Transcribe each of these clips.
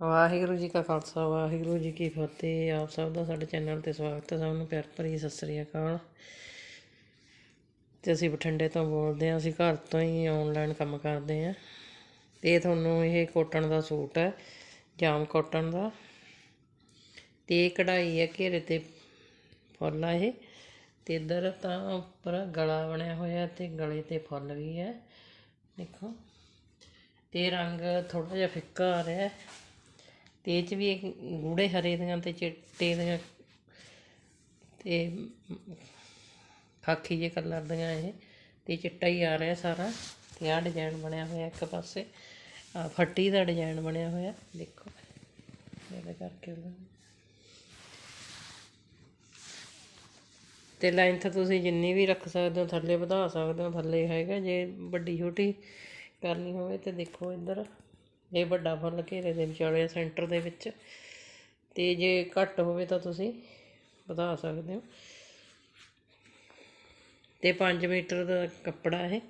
ਵਾਹਿਗੁਰੂ ਜੀ ਕਾ ਖਾਲਸਾ, ਵਾਹਿਗੁਰੂ ਜੀ ਕੀ ਫਤਿਹ। ਆਪ ਸਭ ਦਾ ਸਾਡੇ ਚੈਨਲ ਤੇ ਸਵਾਗਤ ਹੈ। ਸਭ ਨੂੰ ਪਿਆਰ ਭਰੀ ਸਤਿ ਸ੍ਰੀ ਅਕਾਲ। ਤੇ ਅਸੀਂ ਬਠਿੰਡੇ ਤੋਂ ਬੋਲਦੇ ਹਾਂ। ਅਸੀਂ ਘਰ ਤੋਂ ਹੀ ਆਨਲਾਈਨ ਕੰਮ ਕਰਦੇ ਹਾਂ। ਤੇ ਤੁਹਾਨੂੰ ਇਹ ਕੋਟਨ ਦਾ ਸੂਟ ਹੈ। ਜਾਮ ਕੋਟਨ ਦਾ। ਤੇ ਇਹ ਕਢਾਈ ਹੈ ਘੇਰੇ ਤੇ ਫੁੱਲ ਆ ਇਹ। ਤੇ ਇੱਧਰ ਤਾਂ ਉੱਪਰ ਗਲਾ ਬਣਿਆ ਹੋਇਆ ਤੇ ਗਲੇ ਤੇ ਫੁੱਲ ਵੀ ਹੈ। ਦੇਖੋ। ਤੇ ਰੰਗ ਥੋੜਾ ਜਿਹਾ ਫਿੱਕਾ ਆ ਰਿਹਾ ਅਤੇ ਇਹ 'ਚ ਵੀ ਇੱਕ ਗੂੜੇ ਹਰੇ ਦੀਆਂ ਅਤੇ ਚਿੱਟੇ ਦੀਆਂ ਅਤੇ ਖਾਕੀ ਜਿਹੇ ਕਲਰ ਦੀਆਂ ਇਹ ਅਤੇ ਚਿੱਟਾ ਹੀ ਆ ਰਿਹਾ ਸਾਰਾ ਅਤੇ ਆਹ ਡਿਜ਼ਾਇਨ ਬਣਿਆ ਹੋਇਆ ਇੱਕ ਪਾਸੇ। ਆਹ ਫੱਟੀ ਦਾ ਡਿਜਾਇਨ ਬਣਿਆ ਹੋਇਆ, ਦੇਖੋ। ਇਹਦੇ ਕਰਕੇ ਉਹਨਾਂ ਤੇ ਲੈਂਥ ਤੁਸੀਂ ਜਿੰਨੀ ਵੀ ਰੱਖ ਸਕਦੇ ਹੋ, ਥੱਲੇ ਵਧਾ ਸਕਦੇ ਹੋ, ਥੱਲੇ ਹੈਗਾ ਜੇ ਵੱਡੀ ਛੋਟੀ ਕਰਨੀ ਹੋਵੇ ਤੇ ਦੇਖੋ ਇੱਧਰ। ਇਹ ਵੱਡਾ ਫੁੱਲ ਘੇਰੇ ਦੇ ਵਿਚਾਲੇ ਸੈਂਟਰ ਦੇ ਵਿੱਚ। ਅਤੇ ਜੇ ਘੱਟ ਹੋਵੇ ਤਾਂ ਤੁਸੀਂ ਵਧਾ ਸਕਦੇ ਹੋ। ਤੇ 5 ਮੀਟਰ ਦਾ ਕੱਪੜਾ ਇਹ।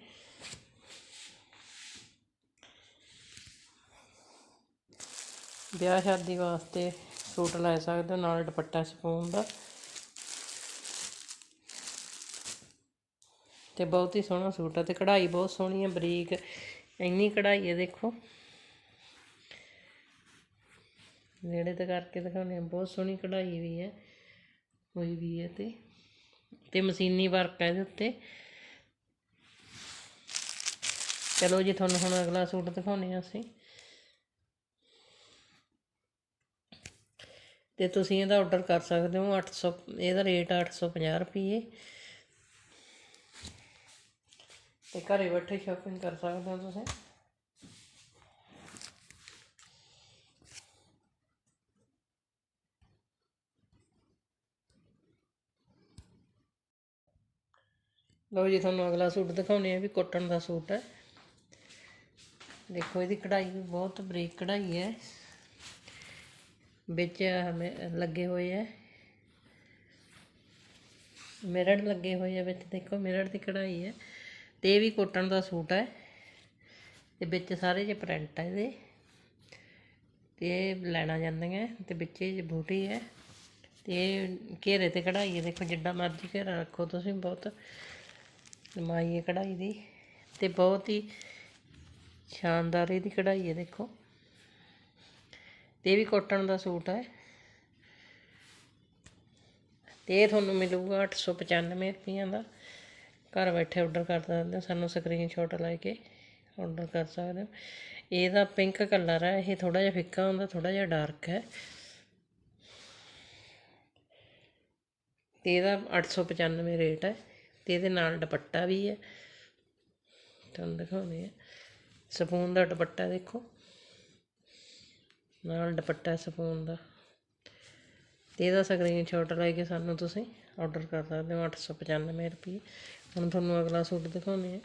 ਵਿਆਹ ਸ਼ਾਦੀ ਵਾਸਤੇ ਸੂਟ ਲੈ ਸਕਦੇ ਹੋ, ਨਾਲ ਦੁਪੱਟਾ ਸਪੂਨ ਦਾ। ਤੇ ਬਹੁਤ ਹੀ ਸੋਹਣਾ ਸੂਟ ਹੈ ਤੇ ਕਢਾਈ ਬਹੁਤ ਸੋਹਣੀ ਹੈ ਬਰੀਕ। ਇੰਨੀ ਕਢਾਈ ਹੈ ਦੇਖੋ। ਨੇੜੇ ਤੇ ਕਰਕੇ ਦਿਖਾਉਂਦੇ ਹਾਂ। ਬਹੁਤ ਸੋਹਣੀ ਕਢਾਈ ਵੀ ਹੈ। ਹੋਈ ਵੀ ਹੈ ਤੇ। ਤੇ ਮਸ਼ੀਨੀ ਵਰਕ ਹੈ ਇਹਦੇ ਉੱਤੇ। ਚਲੋ ਜੀ, ਤੁਹਾਨੂੰ ਹੁਣ ਅਗਲਾ ਸੂਟ ਦਿਖਾਉਂਦੇ ਆ ਅਸੀਂ। ਤੇ ਤੁਸੀਂ ਇਹਦਾ ਆਰਡਰ ਕਰ ਸਕਦੇ ਹੋ 800 ਇਹਦਾ ਰੇਟ 850 ਰੁਪਏ ਤੇ ਘਰੇ ਬੈਠੇ ਸ਼ਾਪਿੰਗ ਕਰ ਸਕਦੇ ਹੋ ਤੁਸੀਂ। ਲਓ ਜੀ, ਤੁਹਾਨੂੰ ਅਗਲਾ ਸੂਟ ਦਿਖਾਉਂਦੇ ਆ ਵੀ ਕੋਟਨ ਦਾ ਸੂਟ ਹੈ। ਦੇਖੋ, ਇਹਦੀ ਕਢਾਈ ਵੀ ਬਹੁਤ ਬਰੀਕ ਕਢਾਈ ਹੈ। ਵਿੱਚ ਹਮੇ ਲੱਗੇ ਹੋਏ ਹੈ। ਮਿਰਰ ਲੱਗੇ ਹੋਏ ਆ ਵਿੱਚ, ਦੇਖੋ, ਮਿਰਰ ਦੀ ਕਢਾਈ ਹੈ। ਤੇ ਇਹ ਵੀ ਕੋਟਨ ਦਾ ਸੂਟ ਹੈ। ਤੇ ਵਿੱਚ ਸਾਰੇ ਜੇ ਪ੍ਰਿੰਟ ਹੈ ਇਹਦੇ। ਤੇ ਇਹ ਲੈਣਾ ਜਾਂਦੀਆਂ ਤੇ ਵਿੱਚ ਇਹ ਬੂਟੀ ਹੈ। ਤੇ ਇਹ ਘੇਰੇ ਤੇ ਕਢਾਈ ਹੈ। ਦੇਖੋ, ਜਿੱਡਾ ਮਰਜ਼ੀ ਘੇਰਾ ਰੱਖੋ ਤੁਸੀਂ, ਬਹੁਤ ਲੰਮਾਈ ਹੈ ਕਢਾਈ ਦੀ ਤੇ ਬਹੁਤ ਹੀ ਸ਼ਾਨਦਾਰ ਇਹਦੀ ਕਢਾਈ ਹੈ, ਦੇਖੋ। ਤੇ ਇਹ ਵੀ ਕੋਟਨ ਦਾ ਸੂਟ ਹੈ। ਤੇ ਇਹ ਤੁਹਾਨੂੰ ਮਿਲੂਗਾ 895 ਰੁਪਈਆਂ ਦਾ। ਘਰ ਬੈਠੇ ਆਰਡਰ ਕਰ ਸਕਦੇ ਹੋ, ਸਾਨੂੰ ਸਕਰੀਨਸ਼ਾਟ ਲੈ ਕੇ ਆਰਡਰ ਕਰ ਸਕਦੇ ਹੋ। ਇਹਦਾ ਪਿੰਕ ਕਲਰ ਹੈ, ਇਹ ਥੋੜਾ ਜਿਹਾ ਫਿੱਕਾ ਹੁੰਦਾ ਥੋੜਾ ਜਿਹਾ ਡਾਰਕ ਹੈ। ਤੇ ਇਹਦਾ 895 ਰੇਟ ਹੈ। ਤੇ ਇਹਦੇ ਨਾਲ ਦੁਪੱਟਾ ਵੀ ਹੈ। ਤੁਹਾਨੂੰ ਦਿਖਾਉਂਦੇ ਆ ਸਪੂਨ ਦਾ ਦੁਪੱਟਾ ਦੇਖੋ। ਨਾਲ ਦੁਪੱਟਾ ਸਪੂਨ ਦਾ। ਤੇ ਇਹਦਾ ਸਕਰੀਨਸ਼ਾਟ ਲੈ ਕੇ ਸਾਨੂੰ ਤੁਸੀਂ ਆਰਡਰ ਕਰ ਸਕਦੇ ਹੋ 895 ਰੁਪਏ ਹੁਣ ਤੁਹਾਨੂੰ ਅਗਲਾ ਸੂਟ ਦਿਖਾਉਂਦੇ ਆ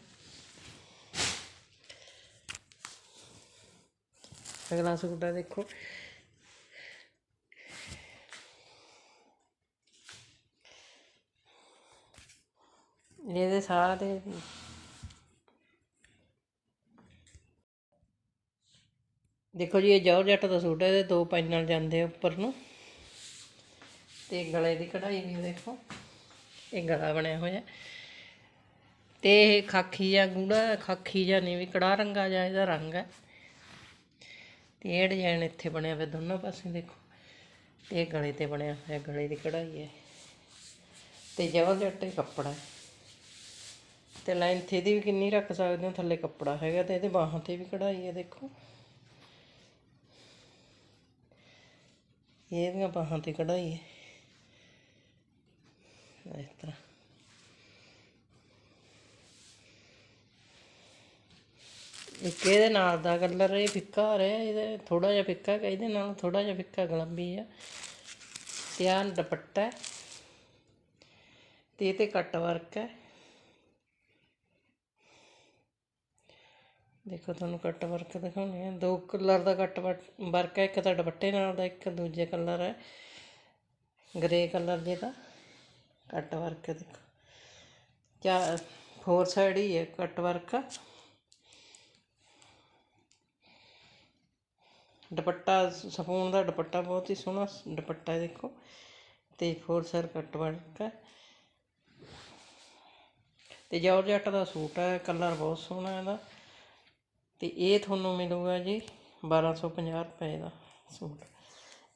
ਅਗਲਾ ਸੂਟ ਹੈ ਦੇਖੋ। ਇਹਦੇ ਸਾਰੇ ਦੇਖੋ ਜੀ, ਇਹ ਜੌਰਜੱਟ ਦਾ ਸੂਟ ਹੈ, ਇਹਦੇ ਦੋ ਪਾਈ ਨਾਲ ਜਾਂਦੇ ਉੱਪਰ ਨੂੰ। ਤੇ ਗਲੇ ਦੀ ਕਢਾਈ ਵੀ ਦੇਖੋ, ਇਹ ਗਲਾ ਬਣਿਆ ਹੋਇਆ। ਤੇ ਇਹ ਖਾਕੀ ਜਾਂ ਗੂੜਾ, ਖਾਕੀ ਜਾਂ ਨਹੀਂ ਵੀ ਕੜਾ ਰੰਗਾ ਜਾਂ ਇਹਦਾ ਰੰਗ ਹੈ। ਤੇ ਇਹ ਡਿਜ਼ਾਈਨ ਇੱਥੇ ਬਣਿਆ ਹੋਇਆ, ਦੋਨੋਂ ਪਾਸੇ ਦੇਖੋ। ਤੇ ਇਹ ਗਲੇ ਤੇ ਬਣਿਆ ਹੋਇਆ, ਗਲੇ ਦੀ ਕਢਾਈ ਹੈ। ਤੇ ਜੌਰਜੱਟ ਕੱਪੜਾ ਹੈ। ਤੇ ਲੈਂਥ ਇਹਦੀ ਵੀ ਕਿੰਨੀ ਰੱਖ ਸਕਦੇ ਹੋ, ਥੱਲੇ ਕੱਪੜਾ ਹੈਗਾ ਤੇ ਇਹਦੇ ਬਾਹਾਂ ਤੇ ਵੀ ਕਢਾਈ ਹੈ ਦੇਖੋ। ਇਹਦੀਆਂ ਬਾਹਾਂ ਤੇ ਕਢਾਈ ਹੈ। ਇਸ ਤਰ੍ਹਾਂ। ਇੱਕ ਇਹਦੇ ਨਾਲ ਦਾ ਕਲਰ ਇਹ ਫਿੱਕਾ ਆ ਰਿਹਾ, ਇਹਦੇ ਥੋੜਾ ਜਿਹਾ ਫਿੱਕਾ ਇਹਦੇ ਨਾਲ ਥੋੜਾ ਜਿਹਾ ਫਿੱਕਾ ਗੁਲਾਬੀ ਆ। ਤੇ ਆਹ ਦੁਪੱਟਾ ਹੈ। ਤੇ ਇਹ ਤੇ ਕੱਟ ਵਰਕ ਹੈ। ਦੇਖੋ, ਤੁਹਾਨੂੰ ਕੱਟ ਵਰਕ ਦਿਖਾਉਂਦੇ ਆ। ਦੋ ਕਲਰ ਦਾ ਕੱਟ ਵਰਕ ਹੈ, ਇੱਕ ਤਾਂ ਦੁਪੱਟੇ ਨਾਲ ਦਾ, ਇੱਕ ਦੂਜੇ ਕਲਰ ਹੈ। ਗ੍ਰੇ ਕਲਰ ਜੇ ਦਾ ਕੱਟ ਵਰਕ ਦੇਖੋ। ਚਾ ਫੋਰ ਸਾਈਡ ਹੀ ਹੈ ਕੱਟ ਵਰਕ। ਦੁਪੱਟਾ ਸਫੂਨ ਦਾ ਦੁਪੱਟਾ ਬਹੁਤ ਹੀ ਸੋਹਣਾ ਦੁਪੱਟਾ ਦੇਖੋ। ਤੇ ਫੋਰ ਸਾਈਡ ਕੱਟ ਵਰਕ ਹੈ। ਤੇ ਜਾਰਜੱਟ ਦਾ ਸੂਟ ਹੈ, ਕਲਰ ਬਹੁਤ ਸੋਹਣਾ ਇਹਦਾ। ਅਤੇ ਇਹ ਤੁਹਾਨੂੰ ਮਿਲੂਗਾ ਜੀ 1250 ਰੁਪਏ ਦਾ ਸੂਟ।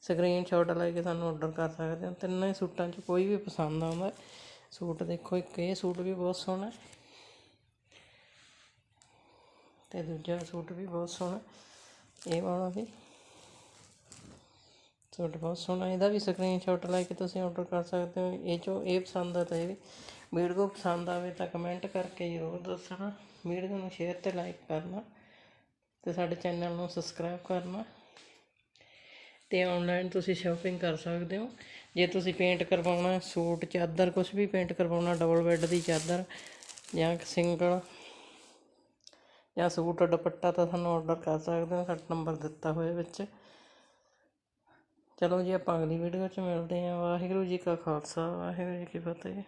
ਸਕਰੀਨਸ਼ਾਟ ਲੈ ਕੇ ਸਾਨੂੰ ਔਡਰ ਕਰ ਸਕਦੇ ਹੋ। ਤਿੰਨੇ ਸੂਟਾਂ 'ਚ ਕੋਈ ਵੀ ਪਸੰਦ ਆਉਂਦਾ। ਸੂਟ ਦੇਖੋ ਇੱਕ ਇਹ ਸੂਟ ਵੀ ਬਹੁਤ ਸੋਹਣਾ। ਹੈ ਤੇ ਦੂਜਾ ਸੂਟ ਵੀ ਬਹੁਤ ਸੋਹਣਾ। ਇਹ ਵਾਲਾ ਵੀ ਸੂਟ ਬਹੁਤ ਸੋਹਣਾ। ਇਹਦਾ ਵੀ ਸਕਰੀਨਸ਼ਾਟ ਲੈ ਕੇ ਤੁਸੀਂ ਆਰਡਰ ਕਰ ਸਕਦੇ ਹੋ। ਇਹ ਚੋਂ ਇਹ ਪਸੰਦ ਆ ਤਾਂ ਇਹ ਵੀ। ਵੀਡੀਓ ਪਸੰਦ ਆਵੇ ਤਾਂ ਕਮੈਂਟ ਕਰਕੇ ਜ਼ਰੂਰ ਦੱਸਣਾ। ਵੀਡੀਓ ਨੂੰ ਸ਼ੇਅਰ ਤੇ ਲਾਈਕ ਕਰਨਾ। ਤੇ ਸਾਡੇ ਚੈਨਲ ਨੂੰ ਸਬਸਕ੍ਰਾਈਬ ਕਰਨਾ ਤੇ ਆਨਲਾਈਨ ਤੁਸੀਂ ਸ਼ਾਪਿੰਗ ਕਰ ਸਕਦੇ ਹੋ। ਜੇ ਤੁਸੀਂ ਪੇਂਟ ਕਰਵਾਉਣਾ, ਸੂਟ, ਚਾਦਰ ਕੁਝ ਵੀ ਪੇਂਟ ਕਰਵਾਉਣਾ ਡਬਲ ਬੈੱਡ ਦੀ ਚਾਦਰ ਜਾਂ ਸਿੰਗਲ ਜਾਂ ਸੂਟ ਦੁਪੱਟਾ ਤਾਂ ਸਾਨੂੰ ਆਰਡਰ ਕਰ ਸਕਦੇ ਹੋ, ਸਾਡਾ ਨੰਬਰ ਦਿੱਤਾ ਹੋਇਆ ਵਿੱਚ। ਚਲੋ ਜੀ, ਆਪਾਂ ਅਗਲੀ ਵੀਡੀਓ 'ਚ ਮਿਲਦੇ ਹਾਂ। ਵਾਹਿਗੁਰੂ ਜੀ ਕਾ ਖਾਲਸਾ, ਵਾਹਿਗੁਰੂ ਜੀ ਕੀ ਫਤਿਹ।